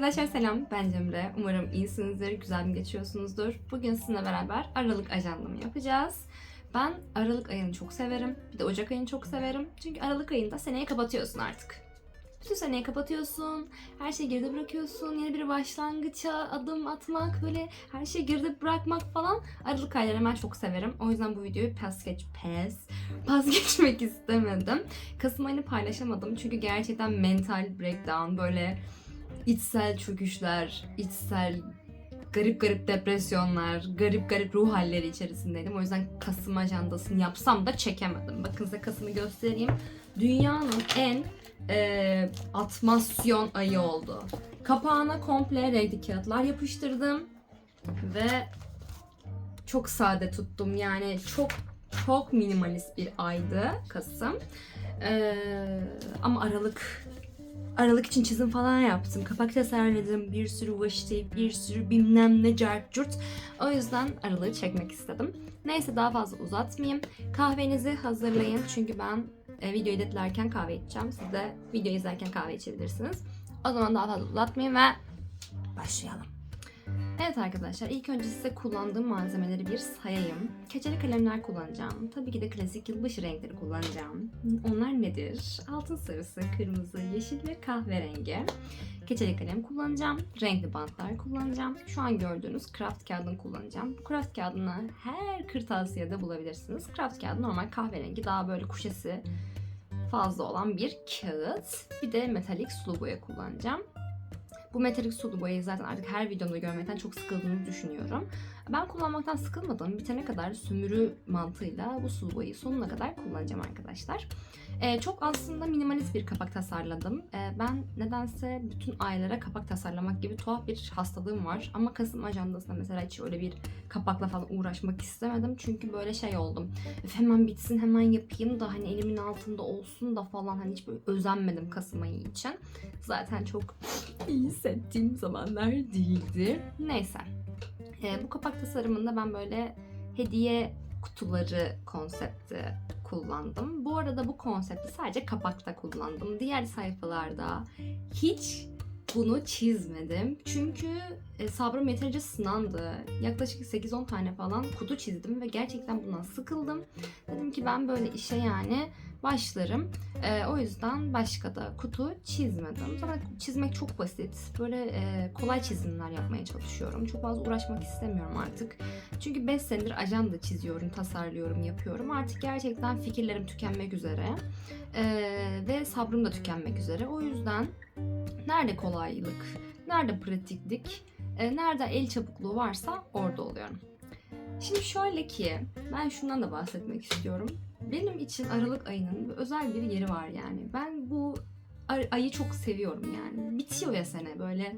Arkadaşlar selam, ben Cemre. Umarım iyisinizdir, güzel geçiyorsunuzdur. Bugün sizinle beraber Aralık ajandamı yapacağız. Ben Aralık ayını çok severim. Bir de Ocak ayını çok severim. Çünkü Aralık ayında seneyi kapatıyorsun artık. Bütün seneyi kapatıyorsun, her şeyi geride bırakıyorsun, yeni bir başlangıça adım atmak, böyle her şeyi geride bırakmak falan. Aralık aylarını ben çok severim. O yüzden bu videoyu pas geç, pes, pas geçmek istemedim. Kasım ayını paylaşamadım çünkü gerçekten mental breakdown, böyle içsel çöküşler, içsel garip garip depresyonlar, garip garip ruh halleri içerisindeydim. O yüzden Kasım ajandasını yapsam da çekemedim. Bakın size Kasım'ı göstereyim. Dünyanın en e, atmasyon ayı oldu. Kapağına komple renkli kağıtlar yapıştırdım ve çok sade tuttum. Yani çok çok minimalist bir aydı Kasım. E, ama Aralık Aralık için çizim falan yaptım. Kapak tasarladım. Bir sürü washi bir sürü bilmem ne cart curt. O yüzden aralığı çekmek istedim. Neyse daha fazla uzatmayayım. Kahvenizi hazırlayın. Çünkü ben e, video editlerken kahve içeceğim. Siz de video izlerken kahve içebilirsiniz. O zaman daha fazla uzatmayayım ve başlayalım. Evet arkadaşlar ilk önce size kullandığım malzemeleri bir sayayım. Keçeli kalemler kullanacağım. Tabii ki de klasik yılbaşı renkleri kullanacağım. Onlar nedir? Altın sarısı, kırmızı, yeşil ve kahverengi. Keçeli kalem kullanacağım. Renkli bantlar kullanacağım. Şu an gördüğünüz craft kağıdını kullanacağım. Bu craft kağıdını her kırtasiyede bulabilirsiniz. Craft kağıdı normal kahverengi daha böyle kuşesi fazla olan bir kağıt. Bir de metalik sulu boya kullanacağım. Bu metalik sulu boyayı zaten artık her videomda görmekten çok sıkıldığınızı düşünüyorum. Ben kullanmaktan sıkılmadım. Bitene kadar sömürü mantığıyla bu sulu boyayı sonuna kadar kullanacağım arkadaşlar. Ee, çok aslında minimalist bir kapak tasarladım. Ee, ben nedense bütün aylara kapak tasarlamak gibi tuhaf bir hastalığım var. Ama Kasım ajandasında mesela hiç öyle bir kapakla falan uğraşmak istemedim. Çünkü böyle şey oldum. "Öf, hemen bitsin hemen yapayım da hani elimin altında olsun da falan hani hiç böyle özenmedim Kasım ayı için. Zaten çok iyi hissettiğim zamanlar değildi. Neyse. Ee, bu kapak tasarımında ben böyle hediye kutuları konsepti kullandım. Bu arada bu konsepti sadece kapakta kullandım. Diğer sayfalarda hiç bunu çizmedim. Çünkü e, sabrım yeterince sınandı. Yaklaşık 8-10 tane falan kutu çizdim ve gerçekten bundan sıkıldım. Dedim ki ben böyle işe yani başlarım. E, o yüzden başka da kutu çizmedim. Zaten çizmek çok basit. Böyle e, kolay çizimler yapmaya çalışıyorum. Çok fazla uğraşmak istemiyorum artık. Çünkü 5 senedir ajanda çiziyorum, tasarlıyorum, yapıyorum. Artık gerçekten fikirlerim tükenmek üzere. E, ve sabrım da tükenmek üzere. O yüzden nerede kolaylık, nerede pratiklik, e, nerede el çabukluğu varsa orada oluyorum. Şimdi şöyle ki ben şundan da bahsetmek istiyorum. Benim için Aralık ayının özel bir yeri var yani. Ben bu ay- ayı çok seviyorum yani. Bitiyor ya sene böyle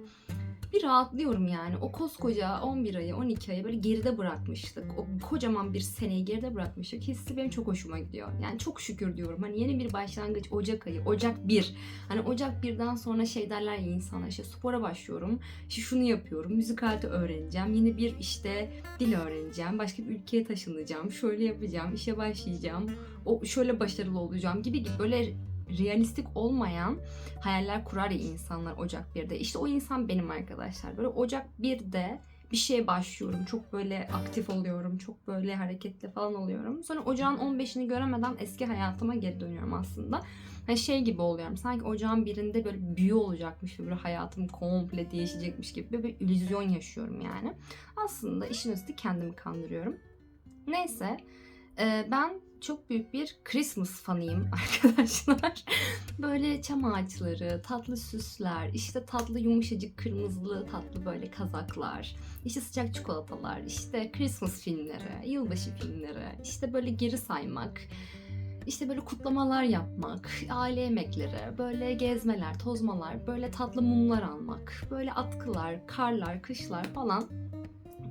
bir rahatlıyorum yani. O koskoca 11 ayı, 12 ayı böyle geride bırakmıştık. O kocaman bir seneyi geride bırakmıştık. Hissi benim çok hoşuma gidiyor. Yani çok şükür diyorum. Hani yeni bir başlangıç Ocak ayı, Ocak 1. Hani Ocak 1'den sonra şey derler ya insana işte spora başlıyorum. İşte şunu yapıyorum, müzik aleti öğreneceğim. Yeni bir işte dil öğreneceğim. Başka bir ülkeye taşınacağım. Şöyle yapacağım, işe başlayacağım. O şöyle başarılı olacağım gibi gibi böyle realistik olmayan hayaller kurar ya insanlar Ocak 1'de. İşte o insan benim arkadaşlar. Böyle Ocak 1'de bir şeye başlıyorum. Çok böyle aktif oluyorum. Çok böyle hareketli falan oluyorum. Sonra ocağın 15'ini göremeden eski hayatıma geri dönüyorum aslında. Hani şey gibi oluyorum. Sanki ocağın birinde böyle büyü olacakmış ve böyle hayatım komple değişecekmiş gibi bir illüzyon yaşıyorum yani. Aslında işin üstü kendimi kandırıyorum. Neyse. ben çok büyük bir Christmas fanıyım arkadaşlar. Böyle çam ağaçları, tatlı süsler, işte tatlı yumuşacık kırmızılı tatlı böyle kazaklar, işte sıcak çikolatalar, işte Christmas filmleri, yılbaşı filmleri, işte böyle geri saymak, işte böyle kutlamalar yapmak, aile yemekleri, böyle gezmeler, tozmalar, böyle tatlı mumlar almak, böyle atkılar, karlar, kışlar falan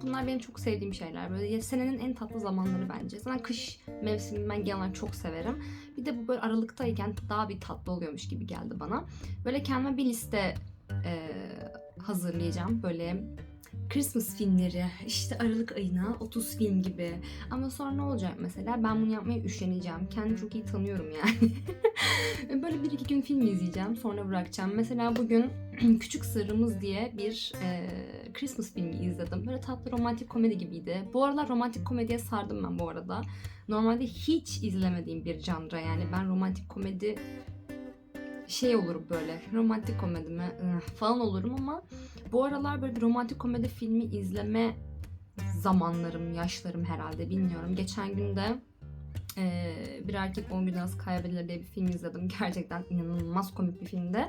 Bunlar benim çok sevdiğim şeyler. Böyle senenin en tatlı zamanları bence. Zaten kış mevsimini ben genel olarak çok severim. Bir de bu böyle aralıktayken daha bir tatlı oluyormuş gibi geldi bana. Böyle kendime bir liste e, hazırlayacağım. Böyle Christmas filmleri işte Aralık ayına 30 film gibi. Ama sonra ne olacak mesela? Ben bunu yapmaya üşeneceğim. Kendimi çok iyi tanıyorum yani. Böyle bir iki gün film izleyeceğim sonra bırakacağım. Mesela bugün Küçük Sırrımız diye bir e, Christmas filmi izledim. Böyle tatlı romantik komedi gibiydi. Bu aralar romantik komediye sardım ben bu arada. Normalde hiç izlemediğim bir janra yani ben romantik komedi şey olurum böyle romantik komedi mi falan olurum ama bu aralar böyle bir romantik komedi filmi izleme zamanlarım, yaşlarım herhalde bilmiyorum. Geçen gün de e, Bir Erkek 10 Gün Nasıl Kaybedilir diye bir film izledim. Gerçekten inanılmaz komik bir filmdi.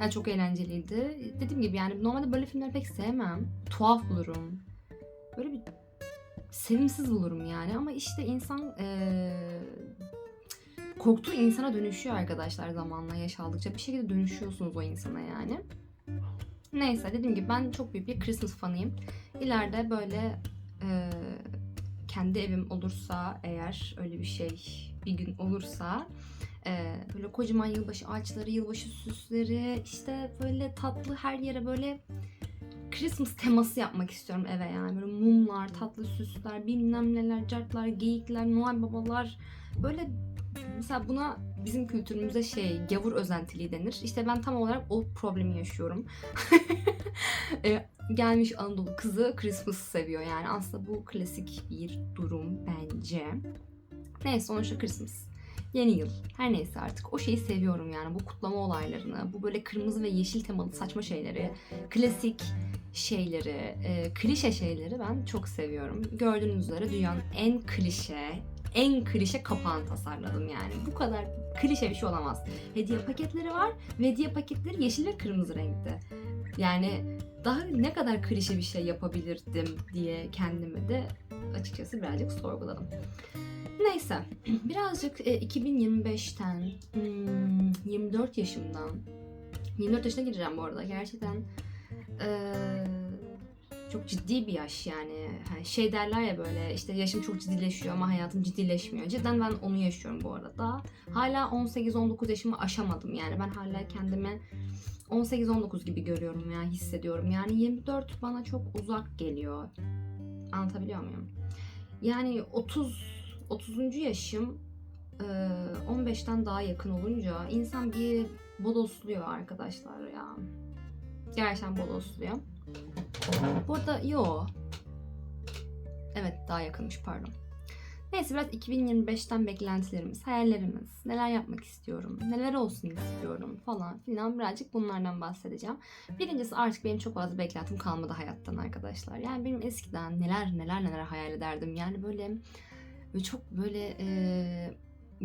Yani çok eğlenceliydi. Dediğim gibi yani normalde böyle filmleri pek sevmem. Tuhaf bulurum. Böyle bir sevimsiz bulurum yani ama işte insan eee korktuğu insana dönüşüyor arkadaşlar zamanla yaş aldıkça. Bir şekilde dönüşüyorsunuz o insana yani. Neyse dediğim gibi ben çok büyük bir Christmas fanıyım. İleride böyle eee, kendi evim olursa eğer öyle bir şey bir gün olursa eee, böyle kocaman yılbaşı ağaçları, yılbaşı süsleri işte böyle tatlı her yere böyle Christmas teması yapmak istiyorum eve yani. Böyle mumlar, tatlı süsler, bilmem neler, cartlar, geyikler, Noel babalar. Böyle mesela buna bizim kültürümüzde şey gavur özentiliği denir. İşte ben tam olarak o problemi yaşıyorum. E, gelmiş Anadolu kızı Christmas seviyor yani. Aslında bu klasik bir durum bence. Neyse sonuçta Christmas. Yeni yıl. Her neyse artık o şeyi seviyorum yani. Bu kutlama olaylarını, bu böyle kırmızı ve yeşil temalı saçma şeyleri, klasik şeyleri, e, klişe şeyleri ben çok seviyorum. Gördüğünüz üzere dünyanın en klişe, en klişe kapağını tasarladım yani. Bu kadar klişe bir şey olamaz. Hediye paketleri var ve hediye paketleri yeşil ve kırmızı renkte. Yani daha ne kadar klişe bir şey yapabilirdim diye kendime de açıkçası birazcık sorguladım. Neyse birazcık e, 2025'ten hmm, 24 yaşımdan 24 yaşına gireceğim bu arada gerçekten e, çok ciddi bir yaş yani. Hani şey derler ya böyle işte yaşım çok ciddileşiyor ama hayatım ciddileşmiyor. Cidden ben onu yaşıyorum bu arada. Hala 18-19 yaşımı aşamadım yani. Ben hala kendimi 18-19 gibi görüyorum ya hissediyorum. Yani 24 bana çok uzak geliyor. Anlatabiliyor muyum? Yani 30 30. yaşım e, 15'ten daha yakın olunca insan bir bodosluyor arkadaşlar ya. Gerçekten bodosluyor. Burada yo. Evet daha yakınmış pardon. Neyse biraz 2025'ten beklentilerimiz, hayallerimiz, neler yapmak istiyorum, neler olsun istiyorum falan filan birazcık bunlardan bahsedeceğim. Birincisi artık benim çok fazla beklentim kalmadı hayattan arkadaşlar. Yani benim eskiden neler neler neler hayal ederdim. Yani böyle, böyle çok böyle e,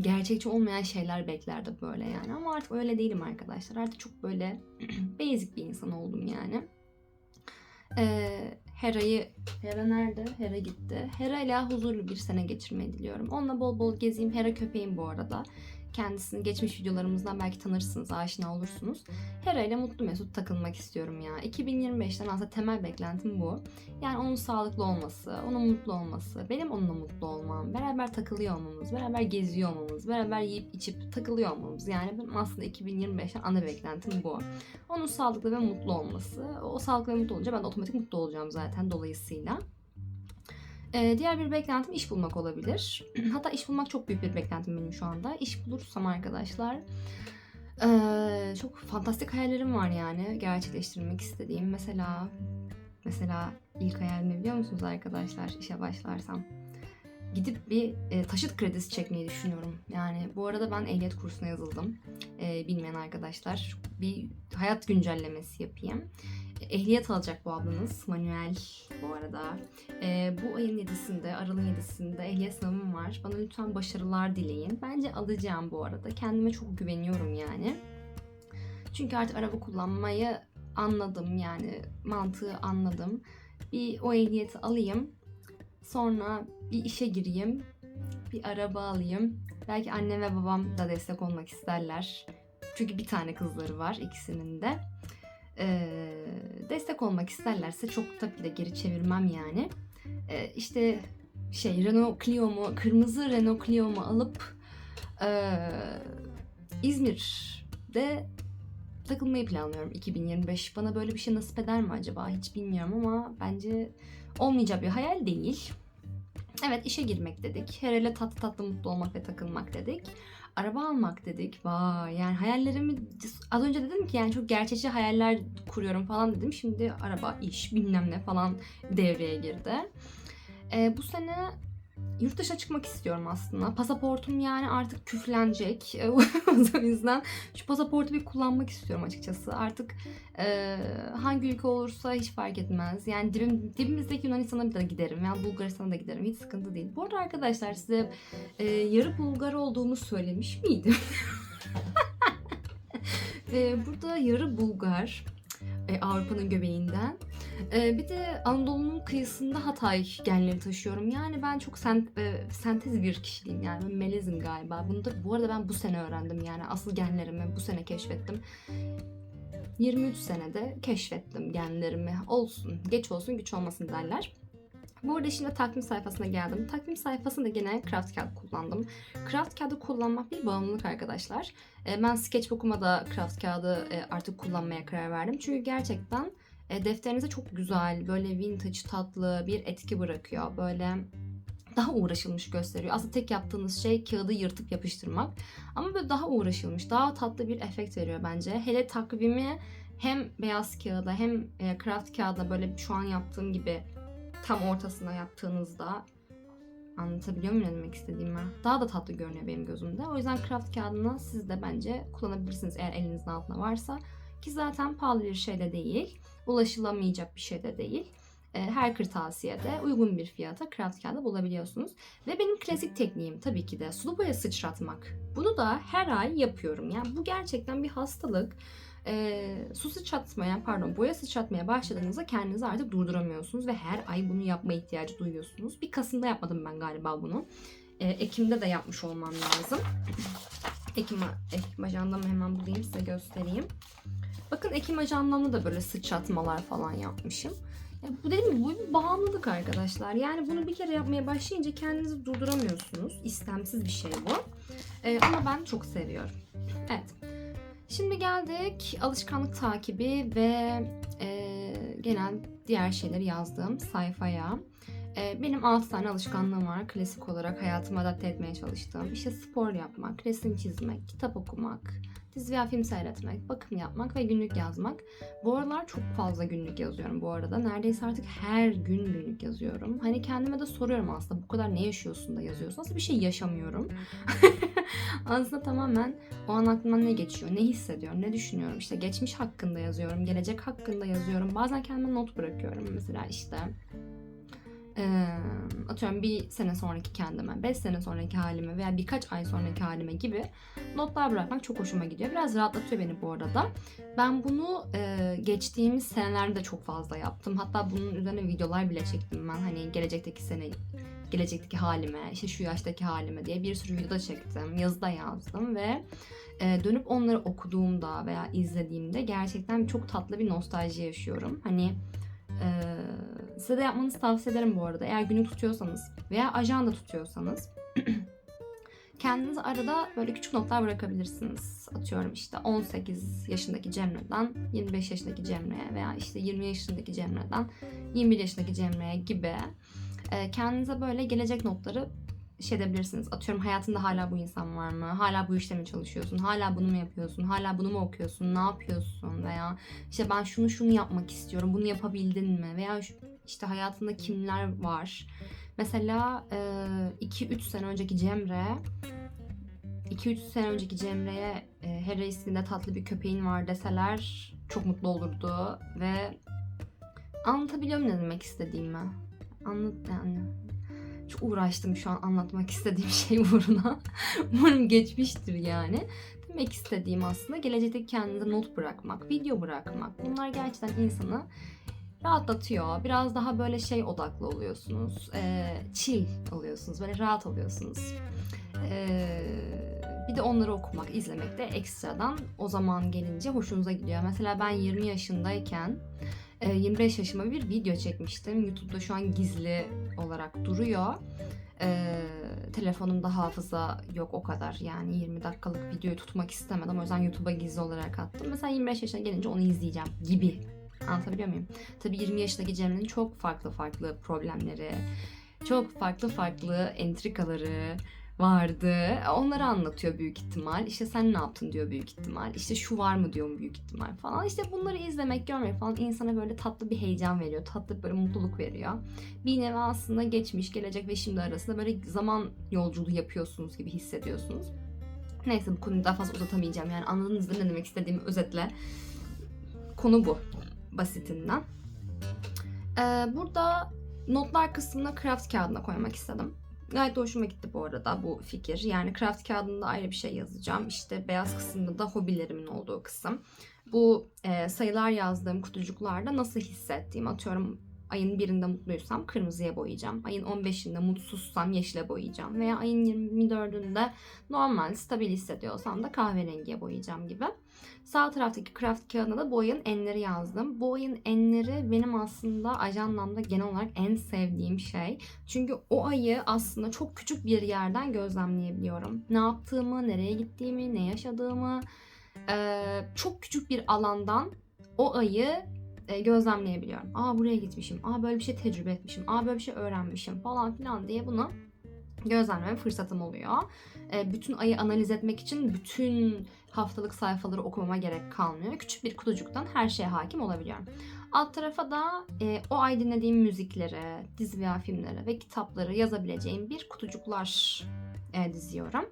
gerçekçi olmayan şeyler beklerdim böyle yani. Ama artık öyle değilim arkadaşlar. Artık çok böyle basic bir insan oldum yani. Ee, Hera'yı, Hera nerede? Hera gitti. Hera ile huzurlu bir sene geçirmeyi diliyorum. Onunla bol bol gezeyim. Hera köpeğim bu arada. Kendisini geçmiş videolarımızdan belki tanırsınız, aşina olursunuz. Hera ile mutlu mesut takılmak istiyorum ya. 2025'ten aslında temel beklentim bu. Yani onun sağlıklı olması, onun mutlu olması, benim onunla mutlu olmam, beraber takılıyor olmamız, beraber geziyor olmamız, beraber yiyip içip takılıyor olmamız. Yani benim aslında 2025'ten ana beklentim bu. Onun sağlıklı ve mutlu olması. O sağlıklı ve mutlu olunca ben de otomatik mutlu olacağım zaten dolayısıyla. Ee, diğer bir beklentim iş bulmak olabilir. Hatta iş bulmak çok büyük bir beklentim benim şu anda. İş bulursam arkadaşlar ee, çok fantastik hayallerim var yani gerçekleştirmek istediğim. Mesela mesela ilk hayalimi biliyor musunuz arkadaşlar işe başlarsam? Gidip bir e, taşıt kredisi çekmeyi düşünüyorum. Yani bu arada ben ehliyet kursuna yazıldım. E, bilmeyen arkadaşlar bir hayat güncellemesi yapayım. Ehliyet alacak bu ablanız. Manuel bu arada. Ee, bu ayın 7'sinde, Aralık'ın 7'sinde ehliyet sınavım var. Bana lütfen başarılar dileyin. Bence alacağım bu arada. Kendime çok güveniyorum yani. Çünkü artık araba kullanmayı anladım yani. Mantığı anladım. Bir o ehliyeti alayım. Sonra bir işe gireyim. Bir araba alayım. Belki annem ve babam da destek olmak isterler. Çünkü bir tane kızları var ikisinin de e, destek olmak isterlerse çok tabii de geri çevirmem yani. E, işte şey Renault Clio'mu, kırmızı Renault Clio'mu alıp e, İzmir'de takılmayı planlıyorum 2025. Bana böyle bir şey nasip eder mi acaba hiç bilmiyorum ama bence olmayacak bir hayal değil. Evet işe girmek dedik. Her ele tatlı tatlı mutlu olmak ve takılmak dedik. Araba almak dedik. Vay yani hayallerimi az önce dedim ki yani çok gerçekçi hayaller kuruyorum falan dedim. Şimdi araba, iş bilmem ne falan devreye girdi. Ee, bu sene yurt dışına çıkmak istiyorum aslında. Pasaportum yani artık küflenecek. o yüzden şu pasaportu bir kullanmak istiyorum açıkçası. Artık e, hangi ülke olursa hiç fark etmez. Yani dibim, dibimizdeki Yunanistan'a da giderim. Yani Bulgaristan'a da giderim. Hiç sıkıntı değil. Bu arada arkadaşlar size e, yarı Bulgar olduğumu söylemiş miydim? e, burada yarı Bulgar. e, Avrupa'nın göbeğinden. E, bir de Anadolu'nun kıyısında Hatay genleri taşıyorum. Yani ben çok sen, e, sentez bir kişiliğim yani ben melezim galiba. Bunu da bu arada ben bu sene öğrendim yani asıl genlerimi bu sene keşfettim. 23 senede keşfettim genlerimi. Olsun, geç olsun, güç olmasın derler. Bu arada şimdi takvim sayfasına geldim. Takvim sayfasında gene craft kağıdı kullandım. Craft kağıdı kullanmak bir bağımlılık arkadaşlar. E, Ben sketchbook'uma da craft kağıdı e, artık kullanmaya karar verdim. Çünkü gerçekten e, defterinize çok güzel, böyle vintage tatlı bir etki bırakıyor. Böyle daha uğraşılmış gösteriyor. Aslında tek yaptığınız şey kağıdı yırtıp yapıştırmak. Ama böyle daha uğraşılmış, daha tatlı bir efekt veriyor bence. Hele takvimi hem beyaz kağıda hem e, craft kağıda böyle şu an yaptığım gibi tam ortasına yaptığınızda anlatabiliyor muyum ne demek istediğimi? Daha da tatlı görünüyor benim gözümde. O yüzden craft kağıdını siz de bence kullanabilirsiniz eğer elinizin altında varsa. Ki zaten pahalı bir şey de değil. Ulaşılamayacak bir şey de değil. E, Her kırtasiyede uygun bir fiyata craft kağıdı bulabiliyorsunuz. Ve benim klasik tekniğim tabii ki de sulu boya sıçratmak. Bunu da her ay yapıyorum. Yani bu gerçekten bir hastalık. Ee, su sıçratmaya, pardon boya sıçratmaya başladığınızda kendinizi artık durduramıyorsunuz ve her ay bunu yapma ihtiyacı duyuyorsunuz. Bir Kasım'da yapmadım ben galiba bunu. Ee, Ekim'de de yapmış olmam lazım. Ekim, Ekim ajandamı hemen bulayım size göstereyim. Bakın Ekim ajandamda da böyle sıçratmalar falan yapmışım. Ya bu gibi bu bir bağımlılık arkadaşlar. Yani bunu bir kere yapmaya başlayınca kendinizi durduramıyorsunuz. İstemsiz bir şey bu. Ee, ama ben çok seviyorum. Evet. Şimdi geldik alışkanlık takibi ve e, genel diğer şeyleri yazdığım sayfaya. E, benim 6 tane alışkanlığım var klasik olarak hayatıma adapte etmeye çalıştığım. İşte spor yapmak, resim çizmek, kitap okumak, dizi veya film seyretmek, bakım yapmak ve günlük yazmak. Bu aralar çok fazla günlük yazıyorum bu arada. Neredeyse artık her gün günlük yazıyorum. Hani kendime de soruyorum aslında bu kadar ne yaşıyorsun da yazıyorsun. Aslında bir şey yaşamıyorum. aslında tamamen o an aklımdan ne geçiyor, ne hissediyorum, ne düşünüyorum. İşte geçmiş hakkında yazıyorum, gelecek hakkında yazıyorum. Bazen kendime not bırakıyorum. Mesela işte eee, atıyorum bir sene sonraki kendime, beş sene sonraki halime veya birkaç ay sonraki halime gibi notlar bırakmak çok hoşuma gidiyor. Biraz rahatlatıyor beni bu arada. Ben bunu e, geçtiğimiz senelerde çok fazla yaptım. Hatta bunun üzerine videolar bile çektim ben. Hani gelecekteki sene, gelecekteki halime, işte şu yaştaki halime diye bir sürü video çektim. Yazıda yazdım ve e, dönüp onları okuduğumda veya izlediğimde gerçekten çok tatlı bir nostalji yaşıyorum. Hani e, size de yapmanızı tavsiye ederim bu arada. Eğer günlük tutuyorsanız veya ajanda tutuyorsanız kendinize arada böyle küçük notlar bırakabilirsiniz. Atıyorum işte 18 yaşındaki Cemre'den 25 yaşındaki Cemre'ye veya işte 20 yaşındaki Cemre'den 21 yaşındaki Cemre'ye gibi e, kendinize böyle gelecek notları şey edebilirsiniz. Atıyorum hayatında hala bu insan var mı? Hala bu işte mi çalışıyorsun? Hala bunu mu yapıyorsun? Hala bunu mu okuyorsun? Ne yapıyorsun? Veya işte ben şunu şunu yapmak istiyorum. Bunu yapabildin mi? Veya işte hayatında kimler var? Mesela 2-3 sene önceki Cemre 2-3 sene önceki Cemre'ye Hera isminde tatlı bir köpeğin var deseler çok mutlu olurdu ve anlatabiliyor muyum ne demek istediğimi? Anlat yani. Çok uğraştım şu an anlatmak istediğim şey uğruna. Umarım geçmiştir yani. Demek istediğim aslında gelecekteki kendinize not bırakmak, video bırakmak. Bunlar gerçekten insanı rahatlatıyor. Biraz daha böyle şey odaklı oluyorsunuz. Ee, chill oluyorsunuz. Böyle rahat oluyorsunuz. Ee, bir de onları okumak, izlemek de ekstradan o zaman gelince hoşunuza gidiyor. Mesela ben 20 yaşındayken e, 25 yaşıma bir video çekmiştim. YouTube'da şu an gizli olarak duruyor. E, telefonumda hafıza yok o kadar yani 20 dakikalık videoyu tutmak istemedim. O yüzden YouTube'a gizli olarak attım. Mesela 25 yaşına gelince onu izleyeceğim gibi. Anlatabiliyor muyum? Tabii 20 yaşındaki Cemre'nin çok farklı farklı problemleri, çok farklı farklı entrikaları vardı. Onları anlatıyor büyük ihtimal. İşte sen ne yaptın diyor büyük ihtimal. İşte şu var mı diyor büyük ihtimal falan. İşte bunları izlemek, görmek falan insana böyle tatlı bir heyecan veriyor. Tatlı böyle mutluluk veriyor. Bir nevi aslında geçmiş, gelecek ve şimdi arasında böyle zaman yolculuğu yapıyorsunuz gibi hissediyorsunuz. Neyse bu konuyu daha fazla uzatamayacağım. Yani anladınız ne demek istediğimi özetle. Konu bu. Basitinden. Ee, burada notlar kısmına craft kağıdına koymak istedim. Gayet hoşuma gitti bu arada bu fikir. Yani craft kağıdında ayrı bir şey yazacağım. İşte beyaz kısımda da hobilerimin olduğu kısım. Bu e, sayılar yazdığım kutucuklarda nasıl hissettiğim atıyorum ayın birinde mutluysam kırmızıya boyayacağım. Ayın 15'inde mutsuzsam yeşile boyayacağım. Veya ayın 24'ünde normal, stabil hissediyorsam da kahverengiye boyayacağım gibi. Sağ taraftaki craft kağıdına da bu ayın enleri yazdım. Bu ayın enleri benim aslında ajandamda genel olarak en sevdiğim şey. Çünkü o ayı aslında çok küçük bir yerden gözlemleyebiliyorum. Ne yaptığımı, nereye gittiğimi, ne yaşadığımı çok küçük bir alandan o ayı gözlemleyebiliyorum. Aa buraya gitmişim. Aa böyle bir şey tecrübe etmişim. Aa böyle bir şey öğrenmişim falan filan diye bunu gözlemleme fırsatım oluyor. E, bütün ayı analiz etmek için bütün haftalık sayfaları okumama gerek kalmıyor. Küçük bir kutucuktan her şeye hakim olabiliyorum. Alt tarafa da e, o ay dinlediğim müzikleri, dizi veya filmleri ve kitapları yazabileceğim bir kutucuklar e, diziyorum.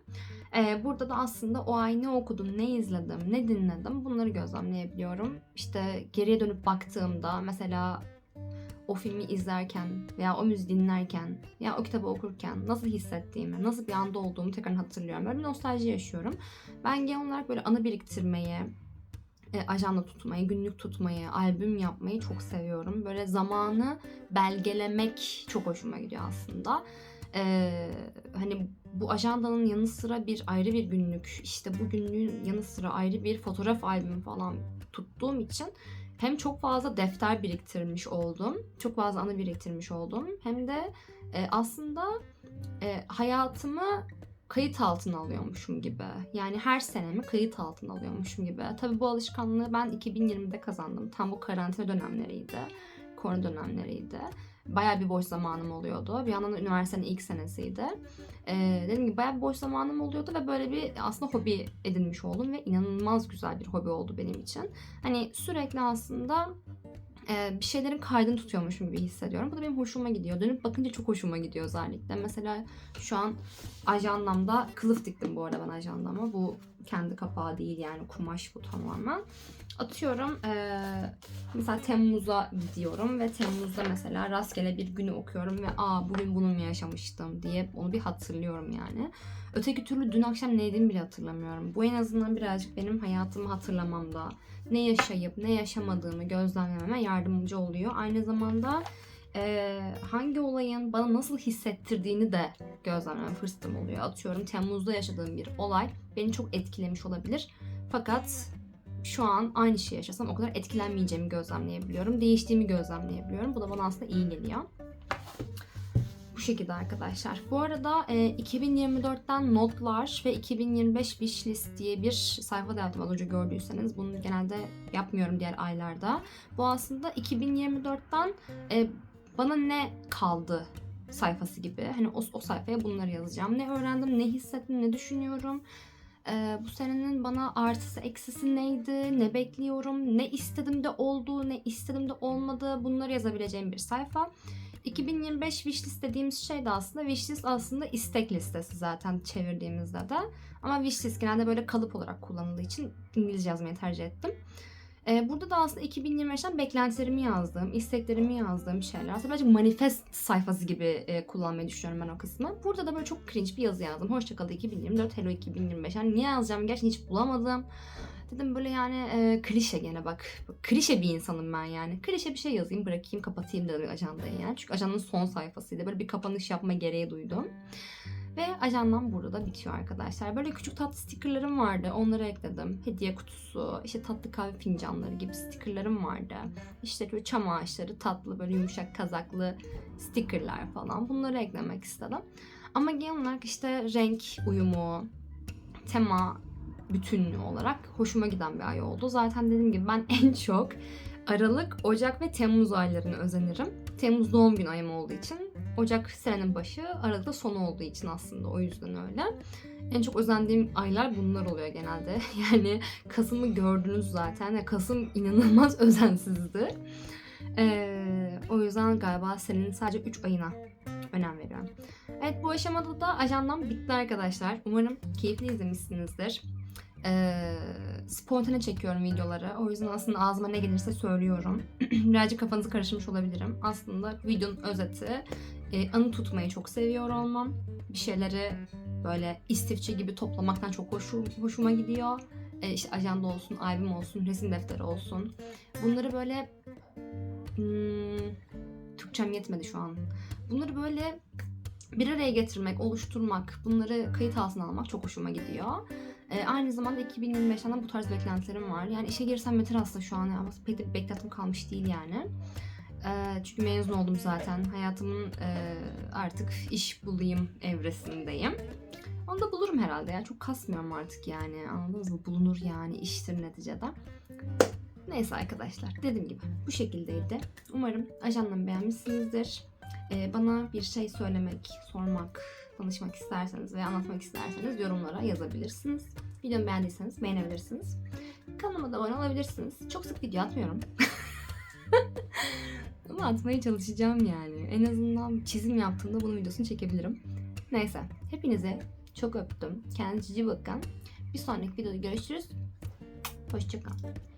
E, burada da aslında o ay ne okudum, ne izledim, ne dinledim bunları gözlemleyebiliyorum. İşte geriye dönüp baktığımda mesela o filmi izlerken veya o müziği dinlerken veya o kitabı okurken nasıl hissettiğimi, nasıl bir anda olduğumu tekrar hatırlıyorum. Böyle bir nostalji yaşıyorum. Ben genel olarak böyle anı biriktirmeyi, e, ajanda tutmayı, günlük tutmayı, albüm yapmayı çok seviyorum. Böyle zamanı belgelemek çok hoşuma gidiyor aslında. Ee, hani bu ajandanın yanı sıra bir ayrı bir günlük, işte bu günlüğün yanı sıra ayrı bir fotoğraf albümü falan tuttuğum için hem çok fazla defter biriktirmiş oldum, çok fazla anı biriktirmiş oldum. Hem de e, aslında e, hayatımı kayıt altına alıyormuşum gibi. Yani her senemi kayıt altına alıyormuşum gibi. Tabii bu alışkanlığı ben 2020'de kazandım. Tam bu karantina dönemleriydi. Korona dönemleriydi. Bayağı bir boş zamanım oluyordu. Bir yandan da üniversitenin ilk senesiydi. Ee, dediğim gibi bayağı bir boş zamanım oluyordu ve böyle bir aslında hobi edinmiş oldum ve inanılmaz güzel bir hobi oldu benim için. Hani sürekli aslında e, bir şeylerin kaydını tutuyormuşum gibi hissediyorum. Bu da benim hoşuma gidiyor. Dönüp bakınca çok hoşuma gidiyor özellikle. Mesela şu an ajandamda kılıf diktim bu arada ben ajandama. Bu kendi kapağı değil yani kumaş bu tamamen. Atıyorum e, mesela Temmuz'a gidiyorum ve Temmuz'da mesela rastgele bir günü okuyorum ve aa bugün bunu mu yaşamıştım diye onu bir hatırlıyorum yani. Öteki türlü dün akşam ne yediğimi bile hatırlamıyorum. Bu en azından birazcık benim hayatımı hatırlamamda, ne yaşayıp ne yaşamadığımı gözlemlememe yardımcı oluyor. Aynı zamanda e, hangi olayın bana nasıl hissettirdiğini de gözlemleme fırsatım oluyor. Atıyorum Temmuz'da yaşadığım bir olay beni çok etkilemiş olabilir. Fakat şu an aynı şeyi yaşasam o kadar etkilenmeyeceğimi gözlemleyebiliyorum. Değiştiğimi gözlemleyebiliyorum. Bu da bana aslında iyi geliyor. Bu şekilde arkadaşlar. Bu arada e, 2024'ten notlar ve 2025 wishlist diye bir sayfa da yaptım az önce gördüyseniz. Bunu genelde yapmıyorum diğer aylarda. Bu aslında 2024'ten e, bana ne kaldı sayfası gibi. Hani o, o sayfaya bunları yazacağım. Ne öğrendim, ne hissettim, ne düşünüyorum. Ee, bu senenin bana artısı eksisi neydi, ne bekliyorum, ne istedim de oldu, ne istedim de olmadı bunları yazabileceğim bir sayfa. 2025 wishlist dediğimiz şey de aslında wishlist aslında istek listesi zaten çevirdiğimizde de. Ama wishlist genelde böyle kalıp olarak kullanıldığı için İngilizce yazmayı tercih ettim. Ee, burada da aslında 2025'ten beklentilerimi yazdığım, isteklerimi yazdığım şeyler. Aslında birazcık manifest sayfası gibi e, kullanmayı düşünüyorum ben o kısmı. Burada da böyle çok cringe bir yazı yazdım. Hoşçakal 2024, hello 2025. Yani niye yazacağım gerçekten hiç bulamadım. Dedim böyle yani e, klişe gene bak. Klişe bir insanım ben yani. Klişe bir şey yazayım bırakayım kapatayım dedim ajandayı yani. Çünkü ajandanın son sayfasıydı. Böyle bir kapanış yapma gereği duydum. Ve ajandam burada da bitiyor arkadaşlar. Böyle küçük tatlı stickerlarım vardı. Onları ekledim. Hediye kutusu, işte tatlı kahve fincanları gibi stickerlarım vardı. İşte böyle çam ağaçları, tatlı böyle yumuşak kazaklı stickerlar falan. Bunları eklemek istedim. Ama genel olarak işte renk uyumu, tema bütünlüğü olarak hoşuma giden bir ay oldu. Zaten dediğim gibi ben en çok Aralık, Ocak ve Temmuz aylarına özenirim. Temmuz doğum günü ayım olduğu için, Ocak senenin başı, Aralık'ta sonu olduğu için aslında o yüzden öyle. En çok özendiğim aylar bunlar oluyor genelde. Yani Kasım'ı gördünüz zaten. Kasım inanılmaz özensizdi. Ee, o yüzden galiba senenin sadece 3 ayına önem veriyorum. Evet bu aşamada da ajandam bitti arkadaşlar. Umarım keyifli izlemişsinizdir. Ee, spontane çekiyorum videoları. O yüzden aslında ağzıma ne gelirse söylüyorum. Birazcık kafanızı karıştırmış olabilirim. Aslında videonun özeti e, anı tutmayı çok seviyor olmam. Bir şeyleri böyle istifçi gibi toplamaktan çok hoşu, hoşuma gidiyor. E, işte ajanda olsun, albüm olsun, resim defteri olsun. Bunları böyle hmm, Türkçem yetmedi şu an. Bunları böyle bir araya getirmek, oluşturmak, bunları kayıt altına almak çok hoşuma gidiyor. Ee, aynı zamanda 2025'ten de bu tarz beklentilerim var. Yani işe girsem yeter aslında şu an ama pek de beklentim kalmış değil yani. Ee, çünkü mezun oldum zaten. Hayatımın e, artık iş bulayım evresindeyim. Onu da bulurum herhalde ya. Çok kasmıyorum artık yani. Anladınız mı? Bulunur yani iştir neticede. Neyse arkadaşlar dediğim gibi bu şekildeydi. Umarım ajandamı beğenmişsinizdir. Ee, bana bir şey söylemek, sormak, danışmak isterseniz veya anlatmak isterseniz yorumlara yazabilirsiniz. Videomu beğendiyseniz beğenebilirsiniz. Kanalıma da abone olabilirsiniz. Çok sık video atmıyorum. Ama atmaya çalışacağım yani. En azından çizim yaptığımda bunun videosunu çekebilirim. Neyse. Hepinize çok öptüm. Kendinize iyi bakın. Bir sonraki videoda görüşürüz. Hoşçakalın.